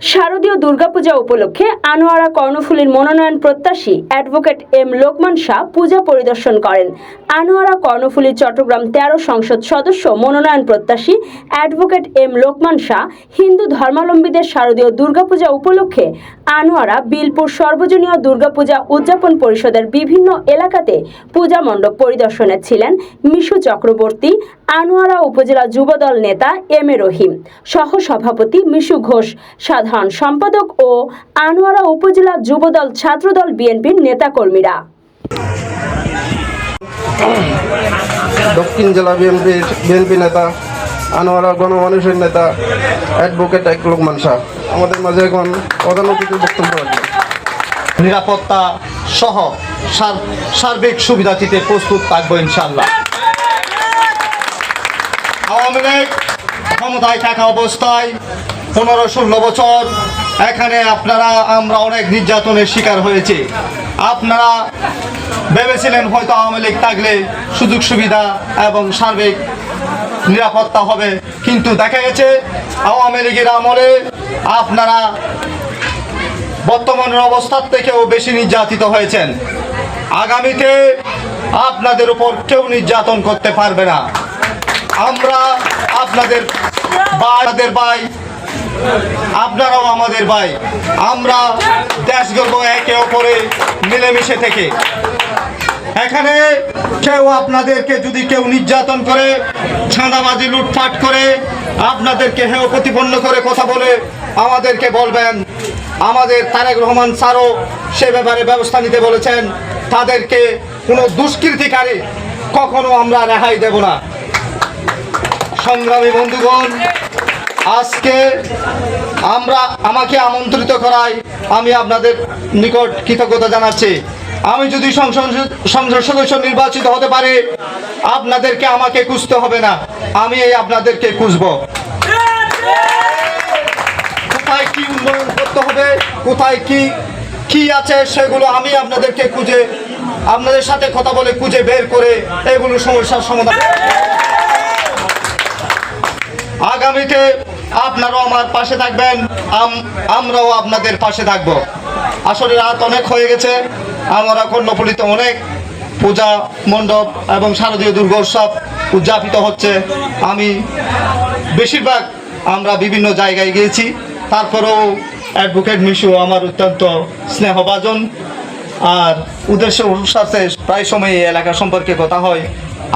শারদীয় দুর্গাপূজা উপলক্ষে আনোয়ারা কর্ণফুলীর মনোনয়ন প্রত্যাশী অ্যাডভোকেট এম লোকমান শাহ পূজা পরিদর্শন করেন। আনোয়ারা কর্ণফুলী, চট্টগ্রাম তেরো সংসদ সদস্য, মনোনয়ন প্রত্যাশী অ্যাডভোকেট এম লোকমান শাহ, হিন্দু ধর্মাবলম্বীদের শারদীয় দুর্গাপূজা উপলক্ষে আনোয়ারা বিলপুর সর্বজনীয় দুর্গাপূজা উদযাপন পরিষদের বিভিন্ন এলাকাতে পূজা মণ্ডপ পরিদর্শনে ছিলেন মিশু চক্রবর্তী, আনোয়ারা উপজেলা যুবদল নেতা এম এ রহিম সহ সভাপতি মিশু ঘোষ, সাধারণ সম্পাদক ও আনোয়ারা উপজেলা যুবদল ছাত্রদল বিএনপির নেতাকর্মীরা। দক্ষিণ জেলা বিএনপির বিএনপি নেতা, আনোয়ারা গণমানুষের নেতা অ্যাডভোকেট এক লোকমান শাহ। আমাদের মাঝে এখন প্রধান অতিথির বক্তব্য রাখবেন। নিরাপত্তা সহ সার- সার্বিক সুবিধা দিতে প্রস্তুত থাকব ইনশাল্লাহ আওয়ামী লীগ ক্ষমতায় থাকা অবস্থায় পনেরো ষোলো বছর এখানে আপনারা, আমরা অনেক নির্যাতনের শিকার হয়েছি। আপনারা ভেবেছিলেন হয়তো আওয়ামী লীগ থাকলে সুযোগ সুবিধা এবং সার্বিক নিরাপত্তা হবে, কিন্তু দেখা গেছে আওয়ামী লীগের আমলে আপনারা বর্তমানের অবস্থার থেকেও বেশি নির্যাতিত হয়েছেন। আগামীতে আপনাদের উপর কেউ নির্যাতন করতে পারবে না। আমরা আপনাদের আমাদের ভাই আপনারাও আমাদের ভাই। আমরা দেশ গর্ব একে অপরে মিলেমিশে থেকে। এখানে কেউ আপনাদেরকে যদি কেউ নির্যাতন করে, ছাঁদাবাজি, লুটপাট করে, আপনাদেরকে হেয় প্রতিপন্ন করে কথা বলে, আমাদেরকে বলবেন, আমাদের তারেক রহমান স্যারও সে ব্যাপারে ব্যবস্থা নিতে বলেছেন। তাদেরকে কোনো দুষ্কৃতিকারী কখনো আমরা রেহাই দেব না। সংগ্রামী বন্ধুগণ আজকে আমরা আমাকে আমন্ত্রিত করায় আমি আপনাদের নিকট কৃতজ্ঞতা জানাচ্ছি। আমি যদি সংসদ সংসদ সদস্য নির্বাচিত হতে পারে, আপনাদেরকে আমাকে খুঁজতে হবে না। আমি এই আপনাদেরকে খুঁজব। কোথায় কি উন্নয়ন করতে হবে, কোথায় কি কি আছে সেগুলো আমি আপনাদেরকে খুঁজে, আপনাদের সাথে কথা বলে খুঁজে বের করে এগুলো সমস্যার সমাধান। আগামীতে আপনারাও আমার পাশে থাকবেন। আম- আমরাও আপনাদের পাশে থাকব। আসলে রাত অনেক হয়ে গেছে। আমরা কর্ণফুলিতে অনেক পূজা মণ্ডপ এবং শারদীয় দুর্গোৎসব উদযাপিত হচ্ছে। আমি বেশিরভাগ আমরা বিভিন্ন জায়গায় গিয়েছি। তারপরেও অ্যাডভোকেট মিশু আমার অত্যন্ত স্নেহভাজন। আর উদ্দেশ্য সাথে প্রায় সময় এই এলাকা সম্পর্কে কথা হয়।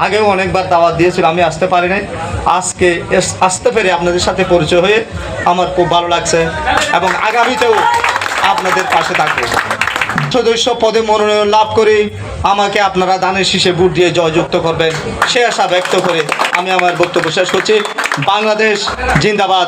আগেও অনেকবার দাওয়াত দিয়েছিল, আমি আসতে পারি নাই। আজকে আসতে পেরে আপনাদের সাথে পরিচয় হয়ে আমার খুব ভালো লাগছে এবং আগামীতেও আপনাদের পাশে থাকব। সদস্য পদে মনোনয়ন লাভ করে আমাকে আপনারা দানের শীষে ভোট দিয়ে জয়যুক্ত করবেন, সে আশা ব্যক্ত করে আমি আমার বক্তব্য শেষ করছি। বাংলাদেশ জিন্দাবাদ।